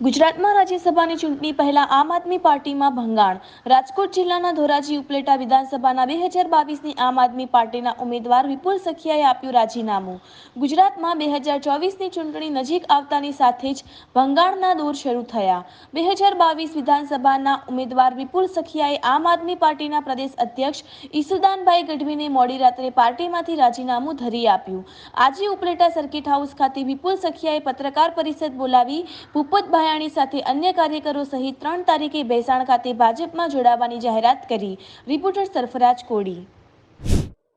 ગુજરાતમાં રાજ્યસભાની ચૂંટણી પહેલા આમ આદમી પાર્ટીમાં ભંગાણ. રાજકોટ જિલ્લાના ધોરાજી ઉપલેટા વિધાનસભાના બે હજાર બાવીસની આમ આદમી પાર્ટીના ઉમેદવાર વિપુલ સખિયાએ આપ્યું રાજીનામું. ગુજરાતમાં બે હજાર ચોવીસની ચૂંટણી નજીક આવતાની સાથે જ ભંગાણના દોર શરૂ થયા. બે હજાર બાવીસ વિધાનસભાના ઉમેદવાર વિપુલ સખિયાએ આમ આદમી પાર્ટીના પ્રદેશ અધ્યક્ષ ઈસુદાનભાઈ ગઢવીને મોડી રાત્રે પાર્ટીમાંથી રાજીનામું ધરી આપ્યું. આજે ઉપલેટા સર્કિટ હાઉસ ખાતે વિપુલ સખિયાએ પત્રકાર પરિષદ બોલાવી ભૂપત ભાયાણી સાથે અન્ય કાર્યકરો સહિત ત્રણ તારીખે ભેસાણ ખાતે ભાજપમાં જોડાવાની જાહેરાત કરી. રિપોર્ટર સરફરાજ કોડી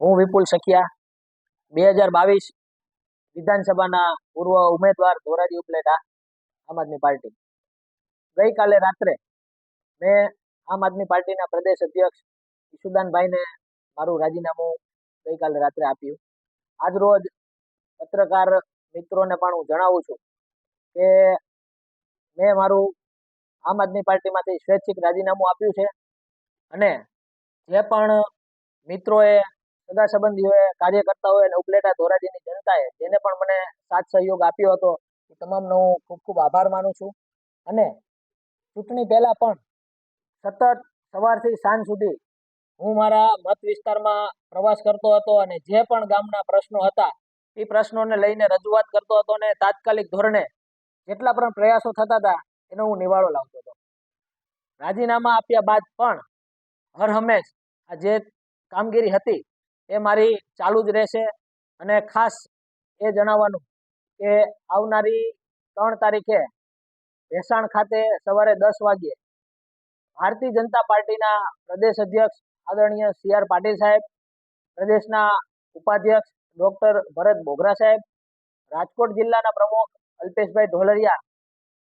હું વિપુલ સખિયા. બે હજાર બાવીસ વિધાનસભાના પૂર્વ ઉમેદવાર ધોરાજી ઉપલેટા આમ આદમી પાર્ટી. ગઈકાલે રાત્રે મેં આમ આદમી પાર્ટીના પ્રદેશ અધ્યક્ષ ઈશુદાનભાઈને મારું રાજીનામું ગઈકાલે રાત્રે આપ્યું. આજ રોજ પત્રકાર મિત્રોને પણ હું જણાવું છું કે મેં મારું આમ આદમી પાર્ટીમાંથી સ્વૈચ્છિક રાજીનામું આપ્યું છે. અને જે પણ મિત્રોએ, સગા સંબંધીઓએ, કાર્યકર્તાઓએ અને ઉપલેટા ધોરાજીની જનતાએ જેને પણ મને સાથ સહયોગ આપ્યો હતો, એ તમામનો હું ખૂબ ખૂબ આભાર માનું છું. અને ચૂંટણી પહેલાં પણ સતત સવારથી સાંજ સુધી હું મારા મત વિસ્તારમાં પ્રવાસ કરતો હતો અને જે પણ ગામના પ્રશ્નો હતા, એ પ્રશ્નોને લઈને રજૂઆત કરતો હતો અને તાત્કાલિક ધોરણે જેટલા પણ પ્રયાસો થતા હતા, એનો હું નિવાળો લાવતો હતો. રાજીનામા આપ્યા બાદ પણ હર હંમેશ આ જે કામગીરી હતી, એ મારી ચાલુ જ રહેશે અને ખાસ એ જણાવવાનું કે આવનારી ત્રણ તારીખે ભેસાણ ખાતે સવારે દસ વાગ્યે ભારતીય જનતા પાર્ટીના પ્રદેશ અધ્યક્ષ આદરણીય સી આર પાટીલ સાહેબ, પ્રદેશના ઉપાધ્યક્ષ ડૉક્ટર ભરત બોગરા સાહેબ, રાજકોટ જિલ્લાના પ્રમુખ અલ્પેશભાઈ ઢોલરિયા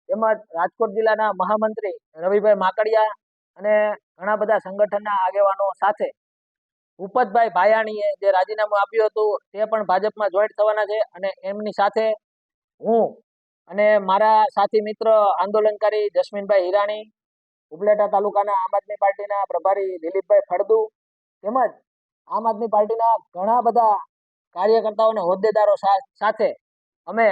તેમજ રાજકોટ જિલ્લાના મહામંત્રી રવિભાઈ માકડિયા અને ઘણા બધા સંગઠનના આગેવાનો સાથે ભૂપતભાઈ ભાયાણીએ જે રાજીનામું આપ્યું હતું તે પણ ભાજપમાં જોઈન્ટ થવાના છે અને એમની સાથે હું અને મારા સાથી મિત્ર આંદોલનકારી જસ્મીનભાઈ હિરાણી, ઉપલેટા તાલુકાના આમ આદમી પાર્ટીના પ્રભારી દિલીપભાઈ ફળદુ તેમજ આમ આદમી પાર્ટીના ઘણા બધા કાર્યકર્તાઓ અને હોદ્દેદારો સાથે અમે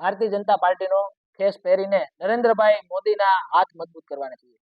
ભારતીય જનતા પાર્ટીનો ખેસ પહેરીને નરેન્દ્રભાઈ મોદીના હાથ મજબૂત કરવાના છીએ.